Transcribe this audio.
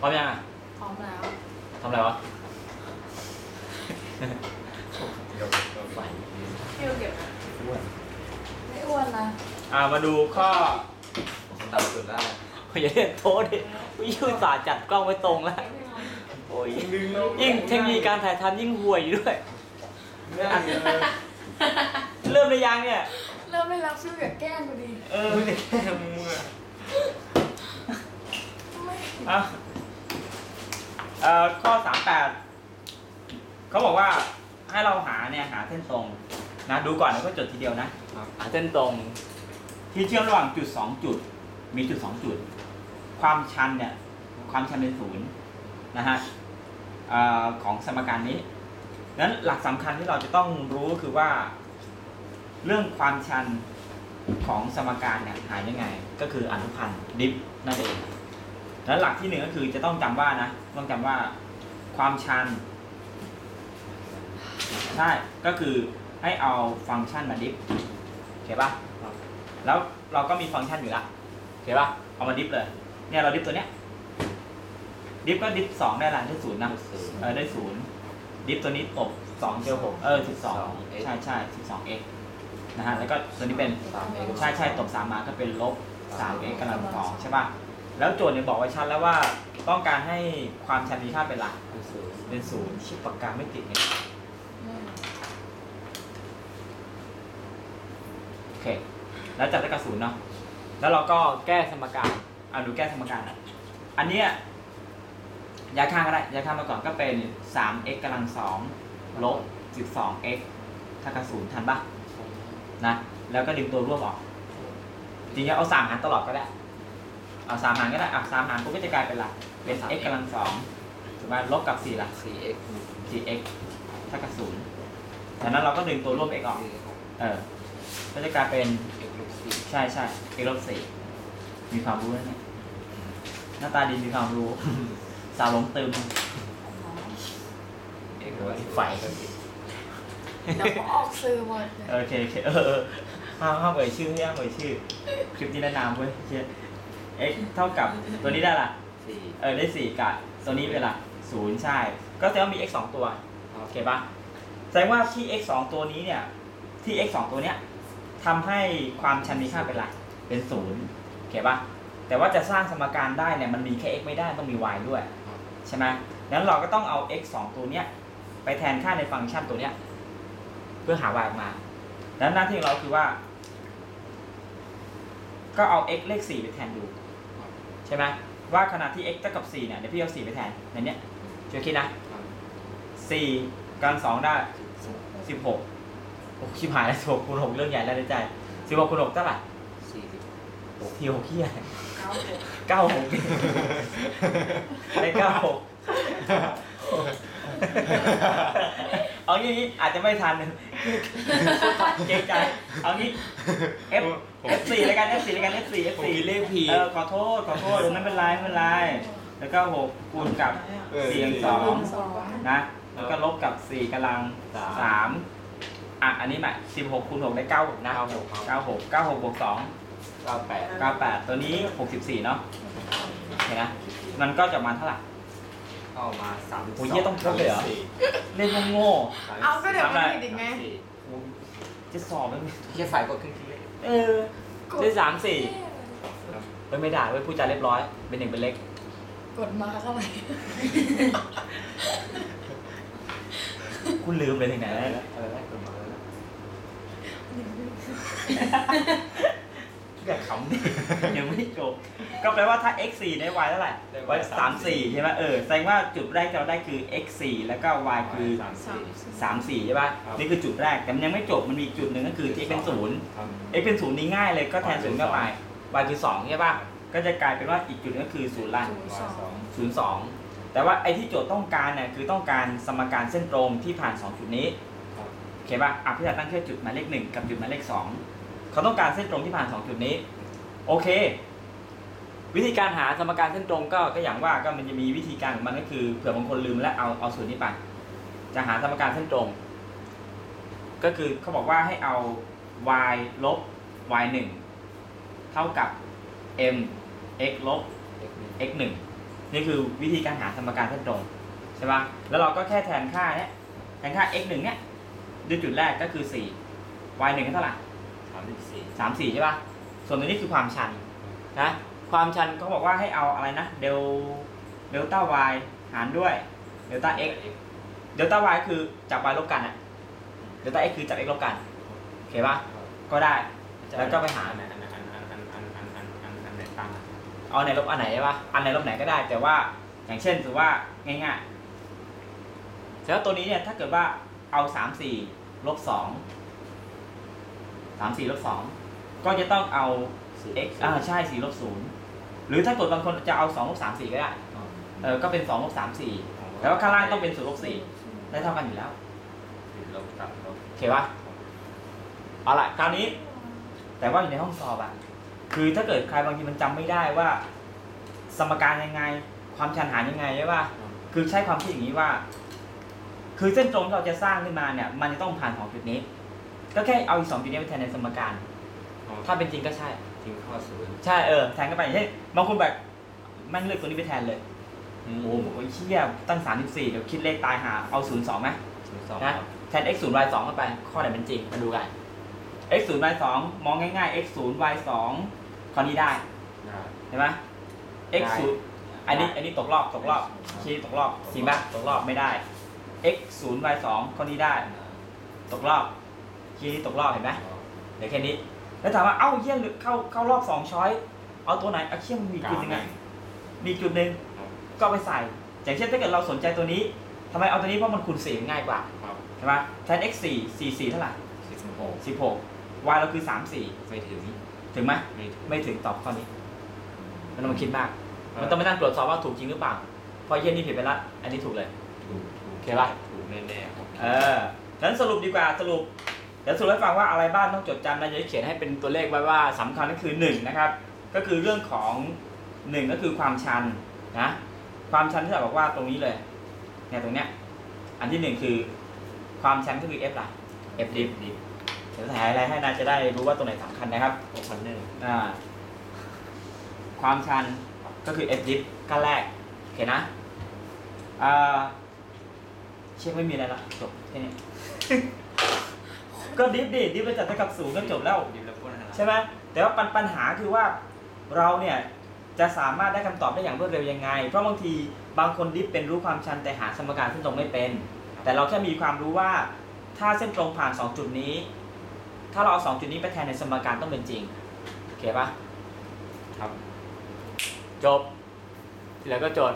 พร้อมยังอะพร้อมแล้ว ทำอะไรวะเดี๋ยวเราใส่พี่เอาเก็บนะอ้วนไม่อ้วนนะอ่ามาดูข้อต่ำสุดได้อย่าเรียกโทษดิวิวสาห์จัดกล้องไว้ตรงแล้ว โอ้ยดึงเรายิ่งเทคนิคการถ่ายทำยิ่งห่วยอยู่ด้วย ง่ายเลยเริ่มได้ยังเนี่ย เริ่มไม่รับชื่ออย่าแกล้งกูดี เออไม่ได้แค่มือไม่อะเอ่อข้อสามแปดเขาบอกว่าให้เราหาเนี่ยหาเส้นตรงนะดูก่อนแล้วก็จดทีเดียวนะหาเส้นตรง ที่เชื่อมระหว่างจุดสองจุด มีจุดสองจุด ความชันเนี่ย ความชันเป็นศูนย์นะฮะเอ่อของสมการนี้นั้นหลักสำคัญที่เราจะต้องรู้ก็คือว่า เรื่องความชันของสมการเนี่ยหายังไง ก็คืออนุพันธ์ดิฟนั่นเอง แล้วหลักที่หนึ่งก็คือจะต้องจำว่านะต้องจำว่าความชัน ใช่ก็คือให้เอาฟังก์ชันมาดิฟโอเคปะแล้วเราก็มีฟังก์ชันอยู่ละโอเคปะเอามาดิฟเลย เนี่ยเราดิฟตัวเนี้ยดิฟก็ดิฟสองได้ละได้ศูนย์นะเออได้ศูนย์ดิฟตัวนี้ตบสองเจอหกเออสิบสองใช่ใช่สิบสองเอ็กนะฮะแล้วก็ตัวนี้เป็นสามเองใช่ใช่ตบสามมาก็เป็นลบสามเอ็กกำลังสองใช่ป่ะ แล้วโจทย์เนี่ยบอกไว้ชัดแล้วว่าต้องการให้ความชันมีค่าเป็นหลักเป็นศูนย์ชิปปากกาไม่ติดเนี่ยอืมโอเค แล้วจับได้กับศูนย์เนาะแล้วเราก็แก้สมการอะดูแก้สมการนะอันเนี้ยย้ายข้างก็ได้ย้ายข้างมาก่อนก็เป็น 3x กำลังสองลบ 12x เท่ากับศูนย์ทันปะนะ แล้วก็ดึงตัวร่วมออก จริงๆเอาสามหารตลอดก็ได้ เอาสามหารก็ได้อะสามหารปุ๊บก็จะกลายเป็นหลักเป็น x กำลังสองถูกไหมลบกับ4หลักสี่เอ็กซ์ 4x เท่ากับศูนย์จากนั้นเราก็ดึงตัวร่วม x ออก เออ ก็จะกลายเป็นเอ็กซ์ลบสี่ใช่ใช่ x ลบสี่มีความรู้แล้วเนี่ย หน้าตาดีมีความรู้ สาวหลงตึมเอ็กซ์ลบไฟ เดี๋ยวเขาออกสื่อหมดเลย โอเคโอเคเออเออห้ามห้ามเอ่ยชื่อห้ามเอ่ยชื่อ คลิปนี้แนะนำเว้ยเชี่ย x เท่ากับตัวนี้ได้ละสี่เออได้สี่กับตัวนี้เป็นละศูนย์ใช่ ก็แสดงว่ามี x สองตัวโอเคปะแสดงว่าที่ x สองตัวนี้เนี่ยที่ x สองตัวเนี้ยทำให้ความชันมีค่าเป็นหลักเป็นศูนย์โอเคปะแต่ว่าจะสร้างสมการได้เนี่ยมันมีแค่ x ไม่ได้ต้องมี y ด้วยใช่ไหมงั้นเราก็ต้องเอา x สองตัวเนี้ยไปแทนค่าในฟังก์ชันตัวเนี้ยเพื่อหา y ออกมาแล้วหน้าที่ของเราคือว่า ก็เอา x เลขสี่ไปแทนดู ใช่ไหมว่าขณะที่ x เท่ากับ4เนี่ยเดี๋ยวพี่เอา4ไปแทนในเนี้ยช่วยคิดนะ4กัน2ได้ 16โอ้ชิบหายแล้ว16คูณ6เรื่องใหญ่แล้วในใจ16คูณ6เท่าไหร่สี่สิบทีหกเฮียเก้าหก96ได้96 เอางี้งี้อาจจะไม่ทันเกรงใจ เอางี้ F F4 แล้วกัน F4 แล้วกัน F4 ผม F4 มีเลขผิด เออขอโทษขอโทษไม่เป็นไรไม่เป็นไร แล้วก็6คูณกับเออเสียงสองสองนะ แล้วก็ลบกับ4กำลังสาม3อะอันนี้แบบ16คูณ6ได้96นะ96 96บวก2เก้าแปด 98 ตัวนี้ 64 เนาะเห็นนะ มันก็จะมาเท่าไหร่ เข้ามาสามโอ้ยเหี้ยต้องครบเลยเหรอเล่นโง่เอาก็เดี๋ยวมันผิดอีกไงๆจะสอบไหมแค่ไฟกดครึ่งทีเลยเออได้สามสี่เว้ยไม่ได้เว้ยผู้จาเรียบร้อย เป็นหนึ่งเป็นเล็ก กดมาเข้าไปคุณลืมเลยถึงไหนอะไรแล้วนะอะไรนะกดมาแล้วนะ อย่าขำดิ ยังไม่จบ ก็แปลว่าถ้า x 4ได้ y เท่าไหร่ y 3 4ใช่ไหมเออ แสดงว่าจุดแรกที่เราได้คือ x 4แล้วก็ y คือ สามสี่3 4ใช่ป่ะ ครับ นี่คือจุดแรก แต่มันยังไม่จบ มันมีอีกจุดหนึ่งก็คือที่ x เป็นศูนย์ ครับ x เป็นศูนย์นี่ง่ายเลย ก็แทนศูนย์เข้าไป y คือ2ใช่ป่ะ ก็จะกลายเป็นว่าอีกจุดหนึงก็คือศูนย์ละ ศูนย์สอง ศูนย์สองแต่ว่าไอ้ที่โจทย์ต้องการเนี่ยคือต้องการสมการเส้นตรงที่ผ่าน 2 จุดนี้ครับ โอเคป่ะอะพี่จะตั้งแค่จุดหมายเลขหนึ่งกับจุดหมายเลขสอง เขาต้องการเส้นตรงที่ผ่าน2จุดนี้ โอเค วิธีการหาสมการเส้นตรงก็ก็อย่างว่าก็มันจะมีวิธีการของมันก็คือเผื่อบางคนลืมและเอาเอาสูตรนี้ไป จะหาสมการเส้นตรง ก็คือเขาบอกว่าให้เอา y ลบ y 1เท่ากับ m x ลบเอ็กซ์หนึ่ง x 1นี่คือวิธีการหาสมการเส้นตรงใช่ปะแล้วเราก็แค่แทนค่าเนี้ยแทนค่า x 1เนี้ยด้วยจุดแรกก็คือ 4 y 1ก็เท่าไหร่ามสิบสี่สามสี่ใช่ปะส่วนตัวนี้คือความชันนะ ความชันเขาบอกว่าให้เอาอะไรนะ เดลเดลต้า y หารด้วยเดลต้า x เดลต้า y คือจับ y ลบกันอะเดลต้า x คือจับ x ลบกัน โอเคปะก็ได้ แล้วก็ไปหาอันไหนอันไหนอันอันอันอันอันอันอันอันไหนตั้งอะเอาไหนลบอันไหนใช่ปะอันไหนลบไหนก็ได้ แต่ว่าอย่างเช่นถือว่าง่ายๆแล้วตัวนี้เนี่ยถ้าเกิดว่าเอาสามสี่ลบสอง สามสี่ลบสองก็จะต้องเอาสี่ x อ่าใช่สี่ลบศูนย์หรือถ้าเกิดบางคนจะเอาสองลบสามสี่ก็ได้อ๋อเออก็เป็นสองลบสามสี่แต่ว่าข้างล่างต้องเป็นศูนย์ลบสี่ได้เท่ากันอยู่แล้วสี่ลบสามลบโอเคปะเอาล่ะคราวนี้ แต่ว่าอยู่ในห้องสอบอะคือถ้าเกิดใครบางทีมันจำไม่ได้ว่า สมการยังไง ความชันหารยังไงใช่ป่ะคือใช้ความคิดอย่างนี้ว่า คือเส้นตรงที่เราจะสร้างขึ้นมาเนี่ย มันจะต้องผ่านสองจุดนี้ ก็แค่เอาอีกสองจุดนี้ไปแทนในสมการ อ๋อถ้าเป็นจริงก็ใช่ ทิ้งข้อศูนย์ใช่เออแทนเข้าไปอย่างเช่นบางคนแบบแม่งเลือกตัวนี้ไปแทนเลยโอ้โหโอ้ยเชี่ยตั้งสามสิบสี่เดี๋ยวคิดเลขตายหาเอาศูนย์สองไหมศูนย์สองนะแทน x 0 y 2เข้าไป ข้อไหนเป็นจริงมาดูกัน x 0 y 2มองง่ายๆ x 0 y 2ข้อนี้ได้ได้ เห็นไหม x ได้0อันนี้อันนี้ตกรอบตกรอบชี้ตกรอบจริงปะตกรอบไม่ได้ x 0 y 2ข้อนี้ได้ ตกรอบ ชี้ตกรอบเห็นไหมเหลือแค่นี้ แล้วถามว่าเอ้าเยี่ยมเข้าเข้ารอบสองช้อยเอาตัวไหนเอาเชี่ยมนมีจุดหนึงอะมีจุดหนึ่งครับก็เอาไปใส่อย่างเช่นถ้าเกิดเราสนใจตัวนี้ทำไมเอาตัวนี้เพราะมันคูณสี่ง่ายกว่าครับใช่ไหมแทน x 4 4 4เท่าไหร่สิบหกสิบหก y เราคือสามสี่ไม่ถึงถึงไหมไม่ถึงไม่ถึงตอบข้อนี้ไม่ต้องมาคิดมาก มันต้องไปนั่งตรวจสอบว่าถูกจริงหรือเปล่าเพราะเยี่ยนี่ผิดไปละอันนี้ถูกเลยถูกถูกโอเคปะถูกแน่ๆครับเออนั้นสรุปดีกว่าสรุป เดี๋ยวสรุปให้ฟังว่าอะไรบ้างต้องจดจำนะจะเขียนให้เป็นตัวเลขไว้ว่าสำคัญก็คือหนึ่งนะครับก็คือเรื่องของหนึ่งก็คือความชันนะความชันที่เราบอกว่าตรงนี้เลยเนี่ยตรงเนี้ยอันที่หนึ่งคือความชันก็คือ f ล่ะ f dip ดิบเดี๋ยวถ่ายอะไรให้นะจะได้รู้ว่าตรงไหนสำคัญนะครับหกพันหนึ่งอ่าความชันก็คือ f dip ขั้นแรกโอเคนะอ่าเช็คไม่มีอะไรละจบแค่นี้ ก็ดิฟดิดิฟไปจัดเท่ากับศูนย์ก็จบแล้ว ดิบแล้วพ้นอะไรใช่ไหมแต่ว่าปัญปัญหาคือว่าเราเนี่ยจะสามารถได้คำตอบได้อย่างรวดเร็วยังไง เพราะบางทีบางคนดิฟเป็นรู้ความชันแต่หาสมการเส้นตรงไม่เป็น แต่เราแค่มีความรู้ว่าถ้าเส้นตรงผ่านสองจุดนี้ ถ้าเราเอาสองจุดนี้ไปแทนในสมการต้องเป็นจริงโอเคปะครับ จบ ที่เหลือก็จด